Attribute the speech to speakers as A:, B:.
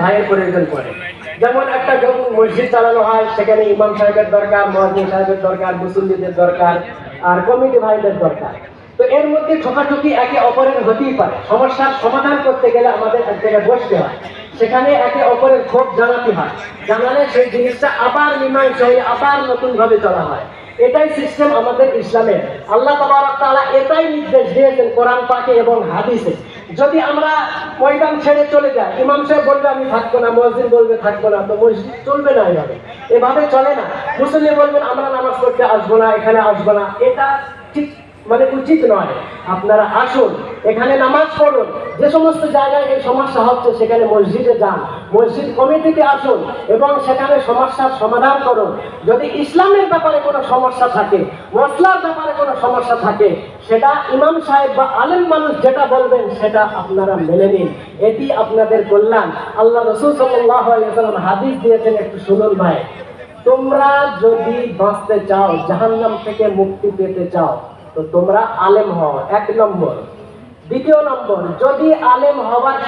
A: ভাইয়ের প্রয়োজন পড়ে যেমন একটা যখন মসজিদ চালানো হয়, সেখানে ইমাম সাহেবের দরকার মহাজিন সাহেবের দরকার, মুসল্লিদের দরকার, আর কমিটি ভাইদের দরকার। তো এর মধ্যে ঠোকাঠুকি একে অপরের হতেই পারে। সমস্যার সমাধান করতে গেলে আমাদের এক জায়গায় বসতে হয়। সেখানে একে অপরের ক্ষোভ জানাতে হয়। জানালে সেই জিনিসটা আবার মীমাংসা হয়ে আবার নতুন ভাবে চলা হয়। এটাই সিস্টেম আমাদের ইসলামের। আল্লাহ তাআলা এটাই নির্দেশ দিয়েছেন কোরআন পাকে এবং হাদিসে। যদি আমরা ময়দান ছেড়ে চলে যাই, ইমাম সাহেব বলবে, আমি থাকব না। মসজিদ বলবে, থাকব না। তো মসজিদ চলবে না এভাবে? এভাবে চলে না। মুসলিম বলবেন, আমরা নামাজ পড়তে আসব না, এখানে আসব না। এটা ঠিক মানে উচিত নয়। আপনারা আসুন, এখানে নামাজ পড়ুন। যে সমস্ত জায়গায় এই সমস্যা হচ্ছে, সেখানে মসজিদে যান। মসজিদ কমিটিতে আসুন এবং সেখানে সমস্যার সমাধান করুন। যদি ইসলামের ব্যাপারে কোনো সমস্যা থাকে মশলার ব্যাপারে কোনো সমস্যা থাকে, সেটা ইমাম সাহেব বা আলেম মানুষ যেটা বলবেন, সেটা আপনারা মেনে নিন। এটি আপনাদের কল্যাণ। আল্লাহ রসুল সাল্লাহ আলাইসাল্লাম হাদিস দিয়েছেন একটু শুনুন ভাই। তোমরা যদি বাঁচতে চাও, জাহান্নাম থেকে মুক্তি পেতে চাও, তো তোমরা আলেম হও। এক নম্বর। দ্বিতীয় নম্বর, যদি আলেম হওয়ার